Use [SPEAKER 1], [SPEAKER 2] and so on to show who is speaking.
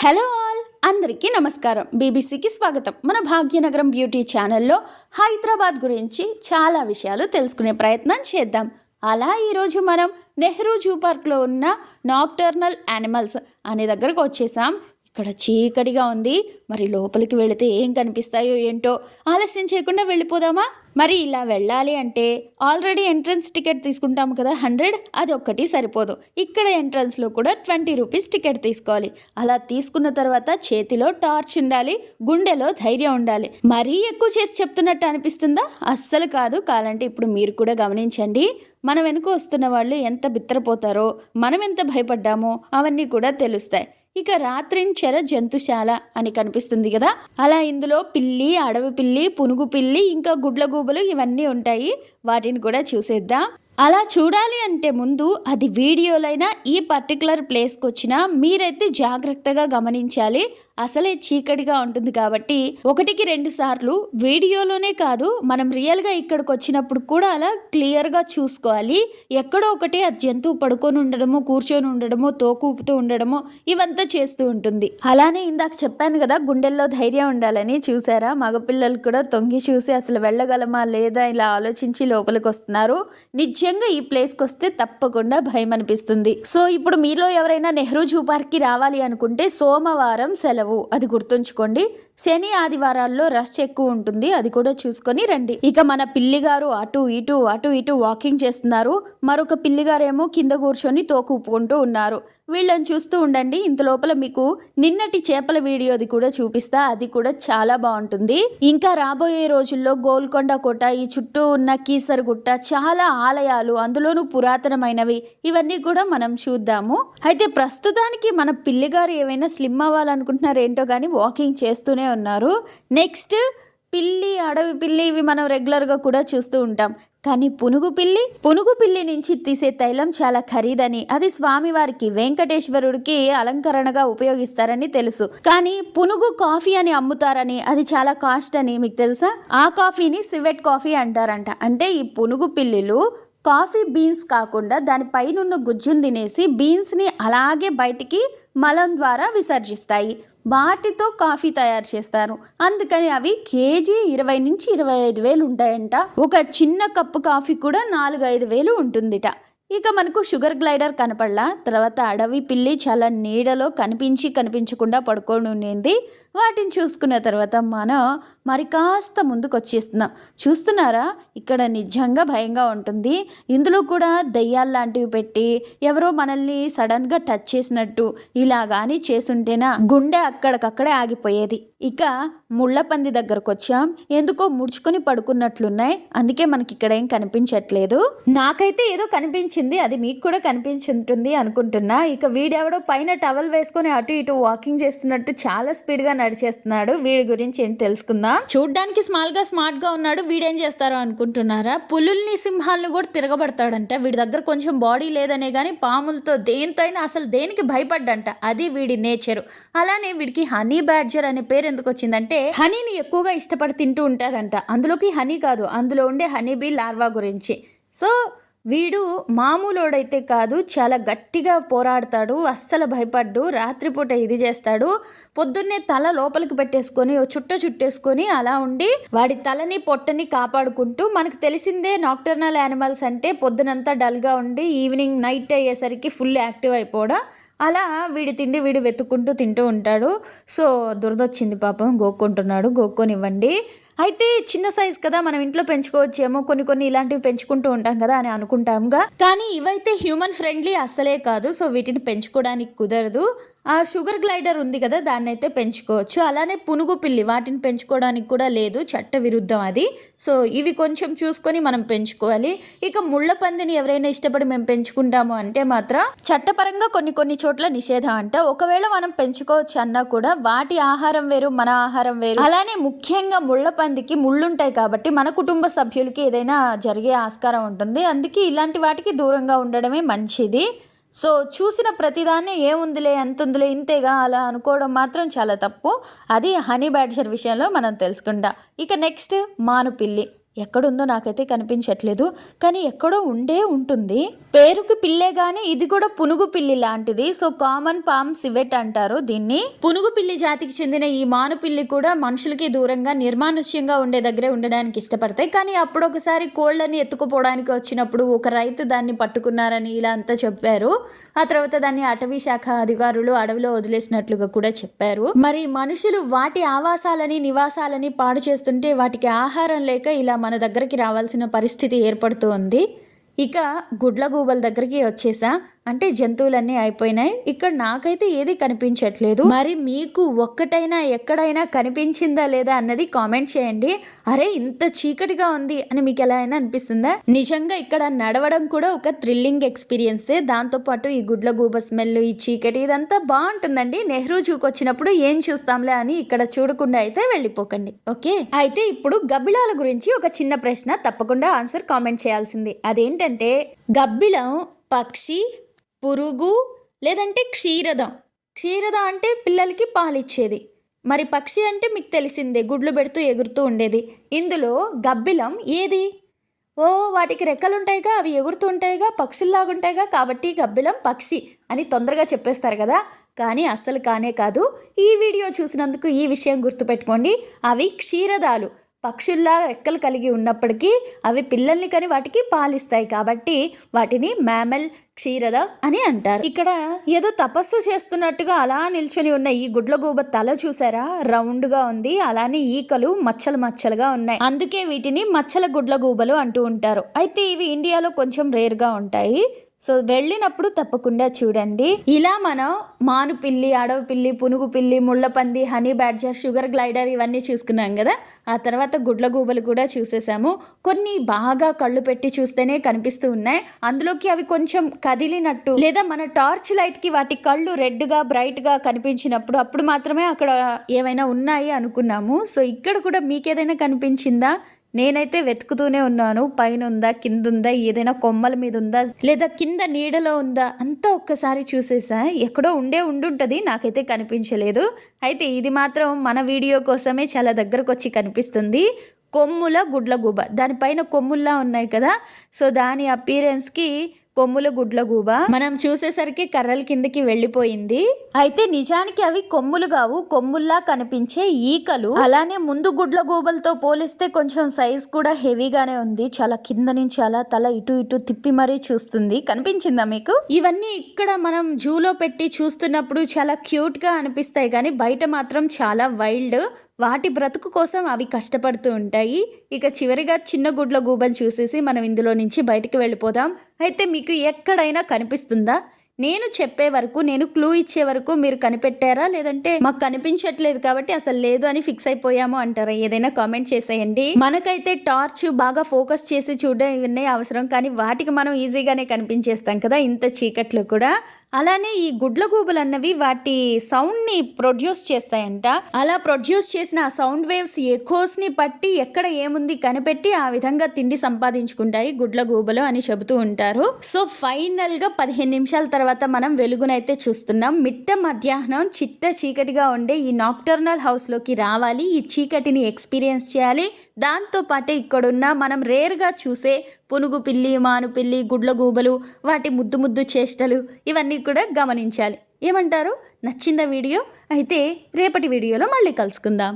[SPEAKER 1] Hello all అందరికీ నమస్కారం. బీబీసీకి స్వాగతం. మన భాగ్యనగరం బ్యూటీ ఛానల్లో హైదరాబాద్ గురించి చాలా విషయాలు తెలుసుకునే ప్రయత్నం చేద్దాం. అలా ఈరోజు మనం నెహ్రూ జూ పార్క్లో ఉన్న నాక్టర్నల్ యానిమల్స్ అనే దగ్గరకు వచ్చేసాం. ఇక్కడ చీకటిగా ఉంది. మరి లోపలికి వెళితే ఏం కనిపిస్తాయో ఏంటో ఆలస్యం చేయకుండా వెళ్ళిపోదామా? మరి ఇలా వెళ్ళాలి అంటే ఆల్రెడీ ఎంట్రన్స్ టికెట్ తీసుకుంటాము కదా హండ్రెడ్ అది ఒక్కటి సరిపోదు. ఇక్కడ ఎంట్రన్స్లో కూడా ట్వంటీ రూపీస్ టికెట్ తీసుకోవాలి. అలా తీసుకున్న తర్వాత చేతిలో టార్చ్ ఉండాలి గుండెలో ధైర్యం ఉండాలి. మరీ ఎక్కువ చేసి చెప్తున్నట్టు అనిపిస్తుందా? అస్సలు కాదు. కాలంటే ఇప్పుడు మీరు కూడా గమనించండి. మన వెనుక వస్తున్న వాళ్ళు ఎంత బిత్తరపోతారో మనం ఎంత భయపడ్డామో అవన్నీ కూడా తెలుస్తాయి. ఇక రాత్రించర జంతుశాల అని కనిపిస్తుంది కదా. అలా ఇందులో పిల్లి అడవి పిల్లి పునుగు పిల్లి ఇంకా గుడ్లగూబలు ఇవన్నీ ఉంటాయి. వాటిని కూడా చూసేద్దాం. అలా చూడాలి అంటే ముందు అది వీడియోలైనా ఈ పర్టికులర్ ప్లేస్కి వచ్చినా మీరైతే జాగ్రత్తగా గమనించాలి. అసలే చీకటిగా ఉంటుంది కాబట్టి ఒకటికి రెండు సార్లు వీడియోలోనే కాదు మనం రియల్గా ఇక్కడికి వచ్చినప్పుడు కూడా అలా క్లియర్గా చూసుకోవాలి. ఎక్కడో ఒకటి ఆ జంతువు పడుకొని ఉండడమో కూర్చొని ఉండడమో తోకూపుతూ ఉండడమో ఇవంతా చేస్తూ ఉంటుంది. అలానే ఇందాక చెప్పాను కదా గుండెల్లో ధైర్యం ఉండాలని చూసారా? మగపిల్లలు కూడా తొంగి చూసి అసలు వెళ్ళగలమా లేదా ఇలా ఆలోచించి లోపలికి వస్తున్నారు. నిజంగా ఈ ప్లేస్కి వస్తే తప్పకుండా భయం అనిపిస్తుంది సో ఇప్పుడు మీలో ఎవరైనా నెహ్రూ జూ పార్క్కి రావాలి అనుకుంటే సోమవారం సెలవు. అది గుర్తుంచుకోండి. శని ఆదివారాల్లో రష్ ఎక్కువ ఉంటుంది అది కూడా చూసుకొని రండి. ఇక మన పిల్లిగారు అటు ఇటు అటు ఇటు వాకింగ్ చేస్తున్నారు. మరొక పిల్లిగారేమో కింద కూర్చొని తోకూపుకుంటూ ఉన్నారు. వీళ్ళని చూస్తూ ఉండండి. ఇంత లోపల మీకు నిన్నటి చేపల వీడియోది కూడా చూపిస్తా. అది కూడా చాలా బాగుంటుంది. ఇంకా రాబోయే రోజుల్లో గోల్కొండ కోట ఈ చుట్టూ ఉన్న కీసరగుట్ట చాలా ఆలయాలు అందులోనూ పురాతనమైనవి. ఇవన్నీ కూడా మనం చూద్దాము. అయితే ప్రస్తుతానికి మన పిల్లిగారు ఏమైనా స్లిమ్ అవ్వాలనుకుంటున్నారేంటో కానీ వాకింగ్ చేస్తూనే ఉన్నారు. నెక్స్ట్ పిల్లి అడవి పిల్లి ఇవి మనం రెగ్యులర్గా కూడా చూస్తూ ఉంటాం. కానీ పునుగు పిల్లి పునుగు పిల్లి నుంచి తీసే తైలం చాలా ఖరీదని. అది స్వామివారికి వెంకటేశ్వరుడికి అలంకరణగా ఉపయోగిస్తారని తెలుసు. కానీ పునుగు కాఫీ అని అమ్ముతారని అది చాలా కాస్ట్ అని మీకు తెలుసా? ఆ కాఫీని సివెట్ కాఫీ అంటారంట. అంటే ఈ పునుగు పిల్లిలు కాఫీ బీన్స్ కాకుండా దాని పైనున్న గుజ్జును తినేసి బీన్స్ని అలాగే బయటికి మలం ద్వారా విసర్జిస్తాయి. వాటితో కాఫీ తయారు చేస్తారు. అందుకని అవి కేజీ ఇరవై నుంచి ఇరవై ఐదు వేలు ఉంటాయంట. ఒక చిన్న కప్పు కాఫీ కూడా నాలుగు ఐదు వేలు ఉంటుందిట. ఇక మనకు షుగర్ గ్లైడర్ కనపడలా. తర్వాత అడవి పిల్లి చాలా నీడలో కనిపించి కనిపించకుండా పడుకొని ఉండింది వాటిని చూసుకున్న తర్వాత మనం మరి కాస్త ముందుకు వచ్చేస్తున్నాం చూస్తున్నారా? ఇక్కడ నిజంగా భయంగా ఉంటుంది. ఇందులో కూడా దెయ్యాలు లాంటివి పెట్టి ఎవరో మనల్ని సడన్గా టచ్ చేసినట్టు ఇలా కానీ చేసుంటేనా గుండె అక్కడికక్కడే ఆగిపోయేది. ఇక ముళ్ళపంది దగ్గరకు వచ్చాం ఎందుకో ముడుచుకొని పడుకున్నట్లున్నాయి. అందుకే మనకి ఇక్కడ ఏం కనిపించట్లేదు. నాకైతే ఏదో కనిపించింది. అది మీకు కూడా కనిపించుంటుంది అనుకుంటున్నా. ఇక వీడెవడో పైన టవల్ వేసుకొని అటు ఇటు వాకింగ్ చేస్తున్నట్టు చాలా స్పీడ్గా చేస్తున్నాడు. వీడి గురించి ఏంటి తెలుసుకుందాం. చూడ్డానికి స్మాల్గా స్మార్ట్గా ఉన్నాడు. వీడేం చేస్తారో అనుకుంటున్నారా? పులుల్ని సింహాలను కూడా తిరగబడతాడంట. వీడి దగ్గర కొంచెం బాడీ లేదనే కానీ పాములతో దేంతో అయినా అసలు దేనికి భయపడ్డంట. అది వీడి నేచరు. అలానే వీడికి హనీ బ్యాడ్జర్ అనే పేరు ఎందుకు వచ్చిందంటే హనీని ఎక్కువగా ఇష్టపడి తింటూ ఉంటాడంట. అందులోకి హనీ కాదు. అందులో ఉండే హనీ బీ లార్వా గురించి. సో వీడు మామూలోడైతే కాదు చాలా గట్టిగా పోరాడతాడు అస్సలు భయపడ్డు రాత్రిపూట ఇది చేస్తాడు పొద్దున్నే తల లోపలికి పెట్టేసుకొని చుట్ట చుట్టేసుకొని అలా ఉండి వాడి తలని పొట్టని కాపాడుకుంటూ మనకు తెలిసిందే నాక్టర్నల్ యానిమల్స్ అంటే పొద్దునంతా డల్గా ఉండి ఈవినింగ్ నైట్ అయ్యేసరికి ఫుల్ యాక్టివ్ అయిపోవడం. అలా వీడి తిండి వీడు వెతుక్కుంటూ తింటూ ఉంటాడు. సో దురదొచ్చింది పాపం గోక్కుంటున్నాడు గోక్కొనివ్వండి. అయితే చిన్న సైజ్ కదా మనం ఇంట్లో పెంచుకోవచ్చేమో కొన్ని కొన్ని ఇలాంటివి పెంచుకుంటూ ఉంటాం కదా అని అనుకుంటాంగా. కానీ ఇవైతే హ్యూమన్ ఫ్రెండ్లీ అస్సలే కాదు. సో వీటిని పెంచుకోవడానికి కుదరదు. ఆ షుగర్ గ్లైడర్ ఉంది కదా దాన్ని అయితే పెంచుకోవచ్చు. అలానే పునుగు పిల్లి వాటిని పెంచుకోవడానికి కూడా లేదు చట్ట విరుద్ధం అది. సో ఇవి కొంచెం చూసుకొని మనం పెంచుకోవాలి. ఇక ముళ్ళ పందిని ఎవరైనా ఇష్టపడి మేము పెంచుకుంటాము అంటే మాత్రం చట్టపరంగా కొన్ని కొన్ని చోట్ల నిషేధం అంట. ఒకవేళ మనం పెంచుకోవచ్చు అన్నా కూడా వాటి ఆహారం వేరు మన ఆహారం వేరు. అలానే ముఖ్యంగా ముళ్ళ పందికి ముళ్ళుంటాయి కాబట్టి మన కుటుంబ సభ్యులకి ఏదైనా జరిగే ఆస్కారం ఉంటుంది. అందుకే ఇలాంటి వాటికి దూరంగా ఉండడమే మంచిది. సో చూసిన ప్రతిదాన్ని ఏముందిలే ఎంత ఉందిలే ఇంతేగా అలా అనుకోవడం మాత్రం చాలా తప్పు. అది హనీ బ్యాడ్జర్ విషయంలో మనం తెలుసుకుంటాం. ఇక నెక్స్ట్ మానుపిల్లి. ఎక్కడుందో నాకైతే కనిపించట్లేదు కానీ ఎక్కడో ఉండే ఉంటుంది. పేరుకి పిల్లే గానీ ఇది కూడా పునుగు పిల్లి లాంటిది. సో కామన్ పామ్ సివెట్ అంటారు దీన్ని. పునుగు పిల్లి జాతికి చెందిన ఈ మానుపిల్లి కూడా మనుషులకి దూరంగా నిర్మానుష్యంగా ఉండే దగ్గరే ఉండడానికి ఇష్టపడతాయి. కానీ అప్పుడు ఒకసారి కోళ్ళని ఎత్తుకుపోవడానికి వచ్చినప్పుడు ఒక రైతు దాన్ని పట్టుకున్నారని ఇలా అంతా చెప్పారు. ఆ తర్వాత దాన్ని అటవీ శాఖ అధికారులు అడవిలో వదిలేసినట్లుగా కూడా చెప్పారు. మరి మనుషులు వాటి ఆవాసాలని నివాసాలని పాడు చేస్తుంటే వాటికి ఆహారం లేక ఇలా మన దగ్గరికి రావాల్సిన పరిస్థితి ఏర్పడుతోంది. ఇక గుడ్లగూబల దగ్గరికి వచ్చేసా. అంటే జంతువులన్నీ అయిపోయినాయి. ఇక్కడ నాకైతే ఏది కనిపించట్లేదు. మరి మీకు ఒక్కటైనా ఎక్కడైనా కనిపించిందా లేదా అన్నది కామెంట్ చేయండి. అరే ఇంత చీకటిగా ఉంది అని మీకు ఎలా అయినా అనిపిస్తుందా? నిజంగా ఇక్కడ నడవడం కూడా ఒక థ్రిల్లింగ్ ఎక్స్పీరియన్సే. దాంతోపాటు ఈ గుడ్ల గూబ స్మెల్ ఈ చీకటి ఇదంతా బాగుంటుందండి. నెహ్రూ జూకి వచ్చినప్పుడు ఏం చూస్తాంలే అని ఇక్కడ చూడకుండా అయితే వెళ్ళిపోకండి. ఓకే? అయితే ఇప్పుడు గబ్బిలాల గురించి ఒక చిన్న ప్రశ్న తప్పకుండా ఆన్సర్ కామెంట్ చేయాల్సింది. అదేంటంటే గబ్బిలం పక్షి పురుగు లేదంటే క్షీరదం. క్షీరద అంటే పిల్లలకి పాలిచ్చేది. మరి పక్షి అంటే మీకు తెలిసిందే గుడ్లు పెడుతూ ఎగురుతూ ఉండేది. ఇందులో గబ్బిలం ఏది? ఓ వాటికి రెక్కలుంటాయిగా అవి ఎగురుతూ ఉంటాయిగా పక్షుల్లాగుంటాయిగా కాబట్టి గబ్బిలం పక్షి అని తొందరగా చెప్పేస్తారు కదా. కానీ అస్సలు కానే కాదు. ఈ వీడియో చూసినందుకు ఈ విషయం గుర్తుపెట్టుకోండి. అవి క్షీరదాలు. పక్షుల్లా రెక్కలు కలిగి ఉన్నప్పటికీ అవి పిల్లల్ని కని వాటికి పాలిస్తాయి కాబట్టి వాటిని మ్యామల్ క్షీరద అని అంటారు. ఇక్కడ ఏదో తపస్సు చేస్తున్నట్టుగా అలా నిల్చొని ఉన్న ఈ గుడ్లగూబ తల చూసారా? రౌండ్గా ఉంది. అలానే ఈకలు మచ్చలు మచ్చలుగా ఉన్నాయి. అందుకే వీటిని మచ్చల గుడ్లగూబలు అంటూ ఉంటారు. అయితే ఇవి ఇండియాలో కొంచెం రేర్గా ఉంటాయి. సో వెళ్ళినప్పుడు తప్పకుండా చూడండి. ఇలా మనం మానుపిల్లి అడవిపిల్లి పునుగు పిల్లి ముళ్ళపంది హనీ బ్యాడ్జర్ షుగర్ గ్లైడర్ ఇవన్నీ చూసుకున్నాం కదా? ఆ తర్వాత గుడ్లగూబలు కూడా చూసేసాము. కొన్ని బాగా కళ్ళు పెట్టి చూస్తేనే కనిపిస్తూ ఉన్నాయి. అందులోకి అవి కొంచెం కదిలినట్టు లేదా మన టార్చ్ లైట్కి వాటి కళ్ళు రెడ్గా బ్రైట్గా కనిపించినప్పుడు అప్పుడు మాత్రమే అక్కడ ఏమైనా ఉన్నాయి అనుకున్నాము. సో ఇక్కడ కూడా మీకేదైనా కనిపించిందా? నేనైతే వెతుకుతూనే ఉన్నాను. పైన ఉందా కింద ఉందా ఏదైనా కొమ్మల మీద ఉందా లేదా కింద నీడలో ఉందా అంతా ఒక్కసారి చూసేసా. ఎక్కడో ఉండే ఉండుంటుంది నాకైతే కనిపించలేదు. అయితే ఇది మాత్రం మన వీడియో కోసమే చాలా దగ్గరకు వచ్చి కనిపిస్తుంది. కొమ్ముల గుడ్ల గుబ దానిపైన కొమ్ముల్లా ఉన్నాయి కదా. సో దాని అపీరెన్స్కి కొమ్ముల గుడ్ల గూబ. మనం చూసేసరికి కర్రల కిందకి వెళ్ళిపోయింది. అయితే నిజానికి అవి కొమ్ములు కావు కొమ్ముల్లా కనిపించే ఈకలు. అలానే ముందు గుడ్ల గూబలతో పోలిస్తే కొంచెం సైజ్ కూడా హెవీగానే ఉంది. చాలా కింద నుంచి అలా తల ఇటు ఇటు తిప్పి మరీ చూస్తుంది. కనిపించిందా మీకు? ఇవన్నీ ఇక్కడ మనం జూలో పెట్టి చూస్తున్నప్పుడు చాలా క్యూట్గా అనిపిస్తాయి. కానీ బయట మాత్రం చాలా వైల్డ్. వాటి బ్రతుకు కోసం అవి కష్టపడుతూ ఉంటాయి. ఇక చివరిగా చిన్న గుడ్ల గూబని చూసేసి మనం ఇందులో నుంచి బయటికి వెళ్ళిపోదాం. అయితే మీకు ఎక్కడైనా కనిపిస్తుందా? నేను చెప్పే వరకు నేను క్లూ ఇచ్చే వరకు మీరు కనిపెట్టారా? లేదంటే మాకు కనిపించట్లేదు కాబట్టి అసలు లేదు అని ఫిక్స్ అయిపోయాము అంటారా? ఏదైనా కామెంట్ చేసేయండి. మనకైతే టార్చ్ బాగా ఫోకస్ చేసి చూడడం ఇవన్నీ అవసరం కానీ వాటికి మనం ఈజీగానే కనిపించేస్తాం కదా ఇంత చీకట్లో కూడా. అలానే ఈ గుడ్లగూబలు అన్నవి వాటి సౌండ్ని ప్రొడ్యూస్ చేస్తాయంట. అలా ప్రొడ్యూస్ చేసిన ఆ సౌండ్ వేవ్స్ ఎకోస్ని పట్టి ఎక్కడ ఏముంది కనిపెట్టి ఆ విధంగా తిండి సంపాదించుకుంటాయి గుడ్లగూబలు అని చెబుతూ ఉంటారు. సో ఫైనల్గా పదిహేను నిమిషాల తర్వాత మనం వెలుగునైతే చూస్తున్నాం. మిట్ట మధ్యాహ్నం చిట్ట చీకటిగా ఉండే ఈ నాక్టర్నల్ హౌస్లోకి రావాలి. ఈ చీకటిని ఎక్స్పీరియన్స్ చేయాలి. దాంతోపాటే ఇక్కడున్న మనం రేర్గా చూసే పునుగు పిల్లి మాను పిల్లి గుడ్లగూబలు వాటి ముద్దు ముద్దు చేష్టలు ఇవన్నీ కూడా గమనించాలి. ఏమంటారు? నచ్చిందా వీడియో? అయితే రేపటి వీడియోలో మళ్ళీ కలుసుకుందాం.